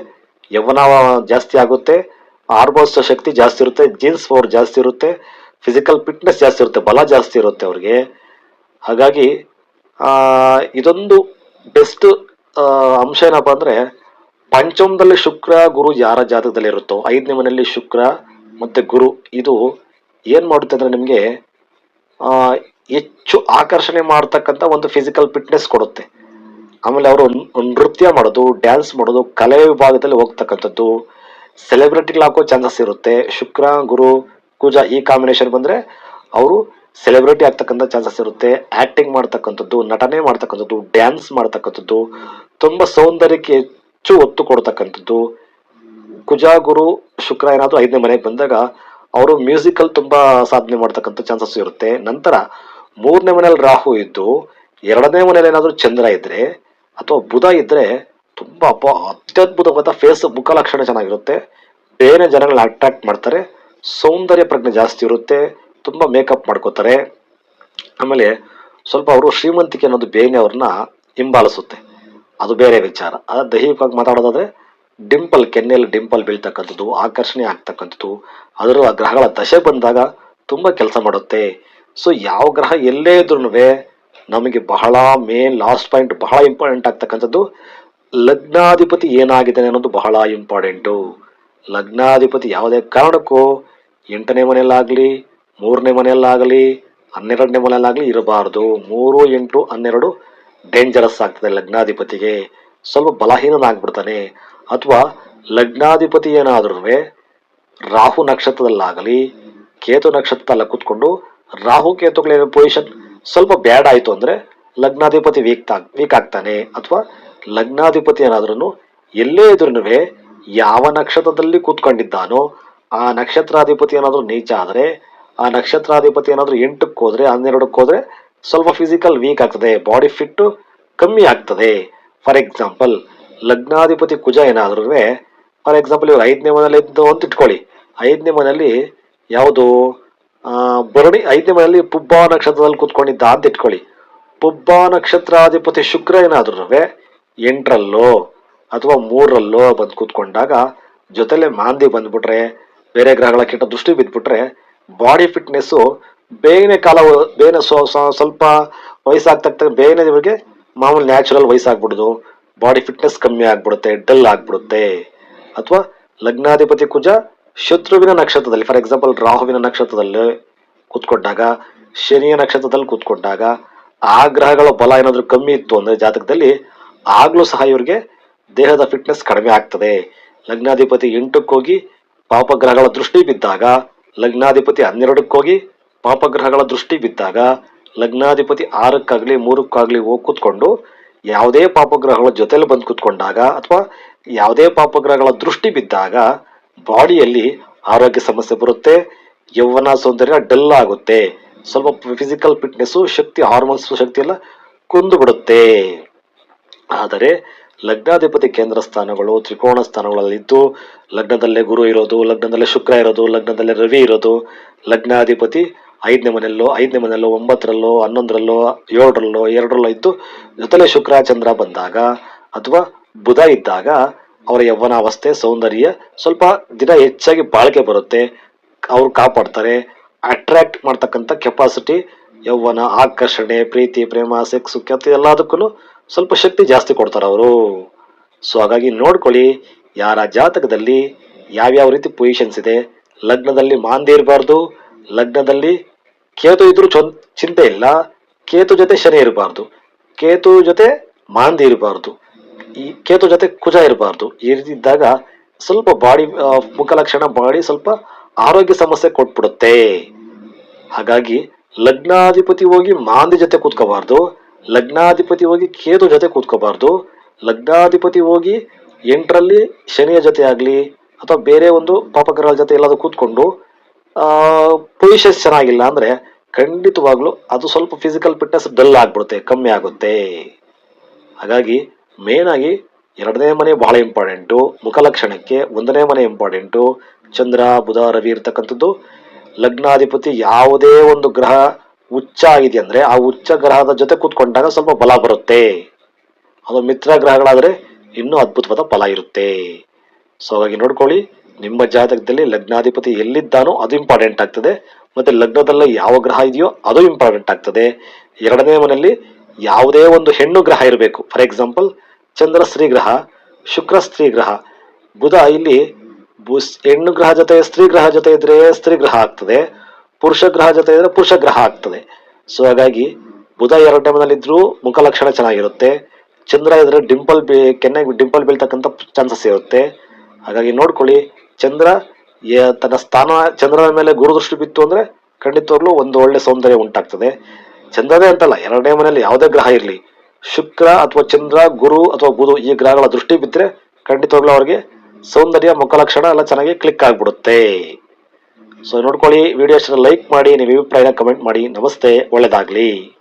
ಯೌವನ ಜಾಸ್ತಿ ಆಗುತ್ತೆ ಹಾರ್ಮೋನ್ಸ್ ಶಕ್ತಿ ಜಾಸ್ತಿ ಇರುತ್ತೆ ಜೀನ್ಸ್ ಪವರ್ ಜಾಸ್ತಿ ಇರುತ್ತೆ ಫಿಸಿಕಲ್ ಫಿಟ್ನೆಸ್ ಜಾಸ್ತಿ ಇರುತ್ತೆ, ಬಲ ಜಾಸ್ತಿ ಇರುತ್ತೆ ಅವ್ರಿಗೆ. ಹಾಗಾಗಿ ಇದೊಂದು ಬೆಸ್ಟ್ ಅಂಶ ಏನಪ್ಪ ಅಂದ್ರೆ, ಪಂಚಮದಲ್ಲಿ ಶುಕ್ರ, ಗುರು ಯಾರ ಜಾತಕದಲ್ಲಿ ಇರುತ್ತೋ, ಐದನೇ ಮನೆಯಲ್ಲಿ ಶುಕ್ರ ಮತ್ತೆ ಗುರು, ಇದು ಏನು ಮಾಡುತ್ತೆ ಅಂದ್ರೆ ನಿಮಗೆ ಹೆಚ್ಚು ಆಕರ್ಷಣೆ ಮಾಡ್ತಕ್ಕಂಥ ಒಂದು ಫಿಸಿಕಲ್ ಫಿಟ್ನೆಸ್ ಕೊಡುತ್ತೆ. ಆಮೇಲೆ ಅವರು ನೃತ್ಯ ಮಾಡೋದು ಡ್ಯಾನ್ಸ್ ಮಾಡೋದು, ಕಲೆ ವಿಭಾಗದಲ್ಲಿ ಹೋಗ್ತಕ್ಕಂಥದ್ದು ಸೆಲೆಬ್ರಿಟಿಗಳು ಹಾಕೋ ಚಾನ್ಸಸ್ ಇರುತ್ತೆ. ಶುಕ್ರ, ಗುರು ಕುಜ ಈ ಕಾಂಬಿನೇಷನ್ ಬಂದ್ರೆ ಅವರು ಸೆಲೆಬ್ರಿಟಿ ಆಗ್ತಕ್ಕಂಥ ಚಾನ್ಸಸ್ ಇರುತ್ತೆ. ಆಕ್ಟಿಂಗ್ ಮಾಡ್ತಕ್ಕಂಥದ್ದು, ನಟನೆ ಮಾಡ್ತಕ್ಕಂಥದ್ದು ಡ್ಯಾನ್ಸ್ ಮಾಡ್ತಕ್ಕಂಥದ್ದು, ತುಂಬ ಸೌಂದರ್ಯಕ್ಕೆ ಹೆಚ್ಚು ಒತ್ತು ಕೊಡ್ತಕ್ಕಂಥದ್ದು. ಕುಜ ಗುರು, ಶುಕ್ರ ಏನಾದರೂ ಐದನೇ ಮನೆಗೆ ಬಂದಾಗ ಅವರು ಮ್ಯೂಸಿಕಲ್ ತುಂಬಾ ಸಾಧನೆ ಮಾಡ್ತಕ್ಕಂಥ ಚಾನ್ಸಸ್ ಇರುತ್ತೆ. ನಂತರ ಮೂರನೇ ಮನೇಲಿ ರಾಹು ಇದ್ದು, ಎರಡನೇ ಮನೇಲಿ ಏನಾದ್ರು ಚಂದ್ರ ಇದ್ದರೆ ಅಥವಾ ಬುಧ ಇದ್ರೆ ತುಂಬಾ ಅಪ್ಪ, ಅತ್ಯದ್ಭುತವಾದ ಫೇಸ್ ಮುಖ ಲಕ್ಷಣ ಚೆನ್ನಾಗಿರುತ್ತೆ. ಬೇರೆ ಜನಗಳನ್ನ ಅಟ್ರಾಕ್ಟ್ ಮಾಡ್ತಾರೆ. ಸೌಂದರ್ಯ ಪ್ರಜ್ಞೆ ಜಾಸ್ತಿ ಇರುತ್ತೆ. ತುಂಬಾ ಮೇಕಪ್ ಮಾಡ್ಕೋತಾರೆ. ಆಮೇಲೆ ಸ್ವಲ್ಪ ಅವರು ಶ್ರೀಮಂತಿಕೆ ಅನ್ನೋದು ಬೇಗನೆ ಅವ್ರನ್ನ ಹಿಂಬಾಲಿಸುತ್ತೆ. ಅದು ಬೇರೆ ವಿಚಾರ. ಅದ ದೈಹಿಕವಾಗಿ ಮಾತಾಡೋದಾದ್ರೆ ಡಿಂಪಲ್ ಕೆನ್ನೆಯಲ್ಲಿ ಡಿಂಪಲ್ ಬೀಳ್ತಕ್ಕಂಥದ್ದು, ಆಕರ್ಷಣೆ ಆಗ್ತಕ್ಕಂಥದ್ದು ಅದರ ಗ್ರಹಗಳ ದಶೆ ಬಂದಾಗ ತುಂಬ ಕೆಲಸ ಮಾಡುತ್ತೆ. ಸೊ ಯಾವ ಗ್ರಹ ಎಲ್ಲೇ ಇದ್ರೂ ನಮಗೆ ಬಹಳ ಮೇನ್ ಲಾಸ್ಟ್ ಪಾಯಿಂಟ್ ಬಹಳ ಇಂಪಾರ್ಟೆಂಟ್ ಆಗ್ತಕ್ಕಂಥದ್ದು ಲಗ್ನಾಧಿಪತಿ ಏನಾಗಿದ್ದಾನೆ ಅನ್ನೋದು ಬಹಳ ಇಂಪಾರ್ಟೆಂಟು. ಲಗ್ನಾಧಿಪತಿ ಯಾವುದೇ ಕಾರಣಕ್ಕೂ ಎಂಟನೇ ಮನೆಯಲ್ಲಾಗಲಿ, ಮೂರನೇ ಮನೆಯಲ್ಲಾಗಲಿ, ಹನ್ನೆರಡನೇ ಮನೆಯಲ್ಲಾಗಲಿ ಇರಬಾರ್ದು. ಮೂರು ಎಂಟು ಹನ್ನೆರಡು ಡೇಂಜರಸ್ ಆಗ್ತದೆ ಲಗ್ನಾಧಿಪತಿಗೆ. ಸ್ವಲ್ಪ ಬಲಹೀನನಾಗ್ಬಿಡ್ತಾನೆ. ಅಥವಾ ಲಗ್ನಾಧಿಪತಿ ಏನಾದ್ರೂ ರಾಹು ನಕ್ಷತ್ರದಲ್ಲಾಗಲಿ, ಕೇತು ನಕ್ಷತ್ರದಲ್ಲ ಕೂತ್ಕೊಂಡು ರಾಹು ಕೇತುಗಳ ಪೊಸಿಷನ್ ಸ್ವಲ್ಪ ಬ್ಯಾಡ್ ಆಯಿತು ಅಂದರೆ ಲಗ್ನಾಧಿಪತಿ ವೀಕ್ ವೀಕ್ ಆಗ್ತಾನೆ. ಅಥವಾ ಲಗ್ನಾಧಿಪತಿ ಏನಾದ್ರೂ ಎಲ್ಲೇ ಇದ್ರೂ ಯಾವ ನಕ್ಷತ್ರದಲ್ಲಿ ಕೂತ್ಕೊಂಡಿದ್ದಾನೋ ಆ ನಕ್ಷತ್ರಾಧಿಪತಿ ಏನಾದರೂ ನೀಚ ಆದ್ರೆ, ಆ ನಕ್ಷತ್ರಾಧಿಪತಿ ಏನಾದರೂ ಎಂಟಕ್ಕೆ ಹೋದರೆ, ಹನ್ನೆರಡಕ್ಕೆ ಹೋದ್ರೆ ಸ್ವಲ್ಪ ಫಿಸಿಕಲ್ ವೀಕ್ ಆಗ್ತದೆ ಬಾಡಿ ಫಿಟ್ ಕಮ್ಮಿ ಆಗ್ತದೆ. ಫಾರ್ ಎಕ್ಸಾಂಪಲ್ ಲಗ್ನಾಧಿಪತಿ ಕುಜ ಏನಾದ್ರೂ ಫಾರ್ ಎಕ್ಸಾಂಪಲ್ ಇವ್ರು ಐದನೇ ಮನೇಲಿ ಇದ್ದು ಅಂತ ಇಟ್ಕೊಳ್ಳಿ. ಐದನೇ ಮನೆಯಲ್ಲಿ ಯಾವುದು? ಬರೋಡಿ ಐದನೇ ಮನೆಯಲ್ಲಿ ಪುಬ್ಬ ನಕ್ಷತ್ರದಲ್ಲಿ ಕೂತ್ಕೊಂಡಿದ್ದ ಅಂತ ಇಟ್ಕೊಳ್ಳಿ. ಪುಬ್ಬ ನಕ್ಷತ್ರಾಧಿಪತಿ ಶುಕ್ರ ಏನಾದ್ರೂ ಎಂಟರಲ್ಲೋ ಅಥವಾ ಮೂರಲ್ಲೋ ಬಂದು ಕೂತ್ಕೊಂಡಾಗ ಜೊತೆಲೆ ಮಾಂದಿ ಬಂದ್ಬಿಟ್ರೆ, ಬೇರೆ ಗ್ರಹಗಳ ಕೆಟ್ಟ ದೃಷ್ಟಿ ಬಿದ್ಬಿಟ್ರೆ ಬಾಡಿ ಫಿಟ್ನೆಸ್ಸು ಬೇಗನೆ ಕಾಲ ಬೇಗನೆ ಸ್ವ- ಸ್ವ- ಸ್ವಲ್ಪ ವಯಸ್ಸಾಗ್ತಕ್ಕ ಬೇಗನೆ ಇವರಿಗೆ ಮಾಮೂಲಿ ನ್ಯಾಚುರಲ್ ವಯಸ್ಸಾಗ್ಬಿಡುದು. ಬಾಡಿ ಫಿಟ್ನೆಸ್ ಕಮ್ಮಿ ಆಗ್ಬಿಡುತ್ತೆ ಡಲ್ ಆಗ್ಬಿಡುತ್ತೆ. ಅಥವಾ ಲಗ್ನಾಧಿಪತಿ ಕುಜ ಶತ್ರುವಿನ ನಕ್ಷತ್ರದಲ್ಲಿ ಫಾರ್ ಎಕ್ಸಾಂಪಲ್ ರಾಹುವಿನ ನಕ್ಷತ್ರದಲ್ಲಿ ಕೂತ್ಕೊಂಡಾಗ, ಶನಿಯ ನಕ್ಷತ್ರದಲ್ಲಿ ಕೂತ್ಕೊಂಡಾಗ, ಆ ಗ್ರಹಗಳ ಬಲ ಏನಾದರೂ ಕಮ್ಮಿ ಇತ್ತು ಅಂದರೆ ಜಾತಕದಲ್ಲಿ ಆಗ್ಲೂ ಸಹ ಇವ್ರಿಗೆ ದೇಹದ ಫಿಟ್ನೆಸ್ ಕಡಿಮೆ ಆಗ್ತದೆ. ಲಗ್ನಾಧಿಪತಿ ಎಂಟಕ್ಕೋಗಿ ಪಾಪಗ್ರಹಗಳ ದೃಷ್ಟಿ ಬಿದ್ದಾಗ, ಲಗ್ನಾಧಿಪತಿ ಹನ್ನೆರಡಕ್ಕೋಗಿ ಪಾಪಗ್ರಹಗಳ ದೃಷ್ಟಿ ಬಿದ್ದಾಗ, ಲಗ್ನಾಧಿಪತಿ ಆರಕ್ಕಾಗ್ಲಿ, ಮೂರಕ್ಕಾಗ್ಲಿ ಹೋಗಿ ಕೂತ್ಕೊಂಡು ಯಾವುದೇ ಪಾಪಗ್ರಹಗಳ ಜೊತೆಲಿ ಬಂದು ಕೂತ್ಕೊಂಡಾಗ ಅಥವಾ ಯಾವುದೇ ಪಾಪಗ್ರಹಗಳ ದೃಷ್ಟಿ ಬಿದ್ದಾಗ ಬಾಡಿಯಲ್ಲಿ ಆರೋಗ್ಯ ಸಮಸ್ಯೆ ಬರುತ್ತೆ, ಯೌವನ ಸೌಂದರ್ಯ ಡಲ್ ಆಗುತ್ತೆ. ಸ್ವಲ್ಪ ಫಿಸಿಕಲ್ ಫಿಟ್ನೆಸ್ ಶಕ್ತಿ ಹಾರ್ಮೋನ್ಸ್ ಶಕ್ತಿ ಎಲ್ಲ ಕುಂದು ಬಿಡುತ್ತೆ ಆದರೆ ಲಗ್ನಾಧಿಪತಿ ಕೇಂದ್ರ ಸ್ಥಾನಗಳು ತ್ರಿಕೋಣ ಸ್ಥಾನಗಳಲ್ಲಿದ್ದು ಲಗ್ನದಲ್ಲೇ ಗುರು ಇರೋದು, ಲಗ್ನದಲ್ಲೇ ಶುಕ್ರ ಇರೋದು, ಲಗ್ನದಲ್ಲೇ ರವಿ ಇರೋದು, ಲಗ್ನಾಧಿಪತಿ ಐದನೇ ಮನೆಯಲ್ಲೋ ಐದನೇ ಮನೆಯಲ್ಲೋ, ಒಂಬತ್ತರಲ್ಲೋ, ಹನ್ನೊಂದರಲ್ಲೋ, ಏಳರಲ್ಲೋ, ಎರಡರಲ್ಲೋ ಇದ್ದು ಜೊತೆಲೆ ಶುಕ್ರ, ಚಂದ್ರ ಬಂದಾಗ ಅಥವಾ ಬುಧ ಇದ್ದಾಗ ಅವರ ಯೌವನಾವಸ್ಥೆ, ಸೌಂದರ್ಯ ಸ್ವಲ್ಪ ದಿನ ಹೆಚ್ಚಾಗಿ ಬಾಳಿಕೆ ಬರುತ್ತೆ. ಅವ್ರು ಕಾಪಾಡ್ತಾರೆ. ಅಟ್ರಾಕ್ಟ್ ಮಾಡ್ತಕ್ಕಂಥ ಕೆಪಾಸಿಟಿ ಯೌವನ, ಆಕರ್ಷಣೆ, ಪ್ರೀತಿ, ಪ್ರೇಮ ಸೆಕ್ಸ್ ಕೆತ್ತ ಎಲ್ಲದಕ್ಕೂ ಸ್ವಲ್ಪ ಶಕ್ತಿ ಜಾಸ್ತಿ ಕೊಡ್ತಾರೆ ಅವರು. ಸೊ ಹಾಗಾಗಿ ನೋಡ್ಕೊಳ್ಳಿ, ಯಾರ ಜಾತಕದಲ್ಲಿ ಯಾವ್ಯಾವ ರೀತಿ ಪೊಸಿಷನ್ಸ್ ಇದೆ. ಲಗ್ನದಲ್ಲಿ ಮಾಂದಿ ಇರಬಾರ್ದು, ಲಗ್ನದಲ್ಲಿ ಕೇತು ಇದ್ರೂ ಚೊ ಚಿಂತೆ ಇಲ್ಲ. ಕೇತು ಜೊತೆ ಶನಿ ಇರಬಾರ್ದು, ಕೇತು ಜೊತೆ ಮಾಂದಿ ಇರಬಾರ್ದು, ಈ ಕೇತು ಜೊತೆ ಕುಜ ಇರಬಾರ್ದು. ಈ ರೀತಿ ಇದ್ದಾಗ ಸ್ವಲ್ಪ ಬಾಡಿ ಮುಖ ಲಕ್ಷಣ ಬಾಡಿ ಸ್ವಲ್ಪ ಆರೋಗ್ಯ ಸಮಸ್ಯೆ ಕೊಟ್ಬಿಡುತ್ತೆ. ಹಾಗಾಗಿ ಲಗ್ನಾಧಿಪತಿ ಹೋಗಿ ಮಾಂದಿ ಜೊತೆ ಕೂತ್ಕೋಬಾರ್ದು. ಲಗ್ನಾಧಿಪತಿ ಹೋಗಿ ಕೇತು ಜೊತೆ ಕೂತ್ಕೋಬಾರ್ದು. ಲಗ್ನಾಧಿಪತಿ ಹೋಗಿ ಎಂಟರಲ್ಲಿ ಶನಿಯ ಜೊತೆ ಆಗಲಿ ಅಥವಾ ಬೇರೆ ಒಂದು ಪಾಪಗ್ರಹಗಳ ಜೊತೆ ಎಲ್ಲಾದರೂ ಕೂತ್ಕೊಂಡು ಪೊಸಿಷನ್ಸ್ ಚೆನ್ನಾಗಿಲ್ಲ ಅಂದ್ರೆ ಖಂಡಿತವಾಗ್ಲೂ ಅದು ಸ್ವಲ್ಪ ಫಿಸಿಕಲ್ ಫಿಟ್ನೆಸ್ ಡಲ್ ಆಗ್ಬಿಡುತ್ತೆ, ಕಮ್ಮಿ ಆಗುತ್ತೆ. ಹಾಗಾಗಿ ಮೇನ್ ಆಗಿ ಎರಡನೇ ಮನೆ ಬಹಳ ಇಂಪಾರ್ಟೆಂಟು ಮುಖಲಕ್ಷಣಕ್ಕೆ ಒಂದನೇ ಮನೆ ಇಂಪಾರ್ಟೆಂಟು ಚಂದ್ರ, ಬುಧ, ರವಿ ಇರ್ತಕ್ಕಂಥದ್ದು ಲಗ್ನಾಧಿಪತಿ ಯಾವುದೇ ಒಂದು ಗ್ರಹ ಉಚ್ಚ ಆಗಿದೆ ಅಂದ್ರೆ ಆ ಉಚ್ಚ ಗ್ರಹದ ಜೊತೆ ಕೂತ್ಕೊಂಡಾಗ ಸ್ವಲ್ಪ ಬಲ ಬರುತ್ತೆ. ಅದು ಮಿತ್ರ ಗ್ರಹಗಳಾದರೆ ಇನ್ನೂ ಅದ್ಭುತವಾದ ಫಲ ಇರುತ್ತೆ. ಸೊ ಹಾಗಾಗಿ ನೋಡ್ಕೊಳ್ಳಿ, ನಿಮ್ಮ ಜಾತಕದಲ್ಲಿ ಲಗ್ನಾಧಿಪತಿ ಎಲ್ಲಿದ್ದಾನೋ ಅದು ಇಂಪಾರ್ಟೆಂಟ್ ಆಗ್ತದೆ. ಮತ್ತೆ ಲಗ್ನದಲ್ಲಿ ಯಾವ ಗ್ರಹ ಇದೆಯೋ ಅದು ಇಂಪಾರ್ಟೆಂಟ್ ಆಗ್ತದೆ. ಎರಡನೇ ಮನೆಯಲ್ಲಿ ಯಾವುದೇ ಒಂದು ಹೆಣ್ಣು ಗ್ರಹ ಇರಬೇಕು. ಫಾರ್ ಎಕ್ಸಾಂಪಲ್ ಚಂದ್ರ ಸ್ತ್ರೀ ಗ್ರಹ, ಶುಕ್ರ ಸ್ತ್ರೀ ಗ್ರಹ. ಬುಧ ಇಲ್ಲಿ ಹೆಣ್ಣು ಗ್ರಹ ಜೊತೆ, ಸ್ತ್ರೀ ಗ್ರಹ ಜೊತೆ ಇದ್ರೆ ಸ್ತ್ರೀ ಗ್ರಹ ಆಗ್ತದೆ. ಪುರುಷ ಗ್ರಹ ಜೊತೆ ಇದ್ರೆ ಪುರುಷ ಗ್ರಹ ಆಗ್ತದೆ. ಸೊ ಹಾಗಾಗಿ ಬುಧ ಎರಡನೇ ಮನೆಯಲ್ಲಿದ್ರೂ ಮುಖ ಲಕ್ಷಣ ಚೆನ್ನಾಗಿರುತ್ತೆ. ಚಂದ್ರ ಇದ್ರೆ ಡಿಂಪಲ್ ಬಿ, ಕೆನ್ನೆಗೆ ಡಿಂಪಲ್ ಬೀಳ್ತಕ್ಕಂಥ ಚಾನ್ಸಸ್ ಇರುತ್ತೆ. ಹಾಗಾಗಿ ನೋಡ್ಕೊಳ್ಳಿ, ಚಂದ್ರ ತನ್ನ ಸ್ಥಾನ, ಚಂದ್ರನ ಮೇಲೆ ಗುರುದೃಷ್ಟಿ ಬಿತ್ತು ಅಂದ್ರೆ ಖಂಡಿತವಾಗ್ಲೂ ಒಂದು ಒಳ್ಳೆ ಸೌಂದರ್ಯ ಉಂಟಾಗ್ತದೆ. ಚಂದ್ರನೇ ಅಂತಲ್ಲ, ಎರಡನೇ ಮನೆಯಲ್ಲಿ ಯಾವುದೇ ಗ್ರಹ ಇರಲಿ. ಶುಕ್ರ ಅಥವಾ ಚಂದ್ರ, ಗುರು ಅಥವಾ ಬುಧ ಈ ಗ್ರಹಗಳ ದೃಷ್ಟಿ ಬಿದ್ದರೆ ಖಂಡಿತವಾಗ್ಲೂ ಅವ್ರಿಗೆ ಸೌಂದರ್ಯ ಮುಖ ಲಕ್ಷಣ ಎಲ್ಲ ಚೆನ್ನಾಗಿ ಕ್ಲಿಕ್ ಆಗ್ಬಿಡುತ್ತೆ. ಸೊ ನೋಡ್ಕೊಳ್ಳಿ ವಿಡಿಯೋ ಲೈಕ್ ಮಾಡಿ ನಿಮ್ಮ ಅಭಿಪ್ರಾಯನ ಕಮೆಂಟ್ ಮಾಡಿ. ನಮಸ್ತೆ ಒಳ್ಳೆದಾಗ್ಲಿ.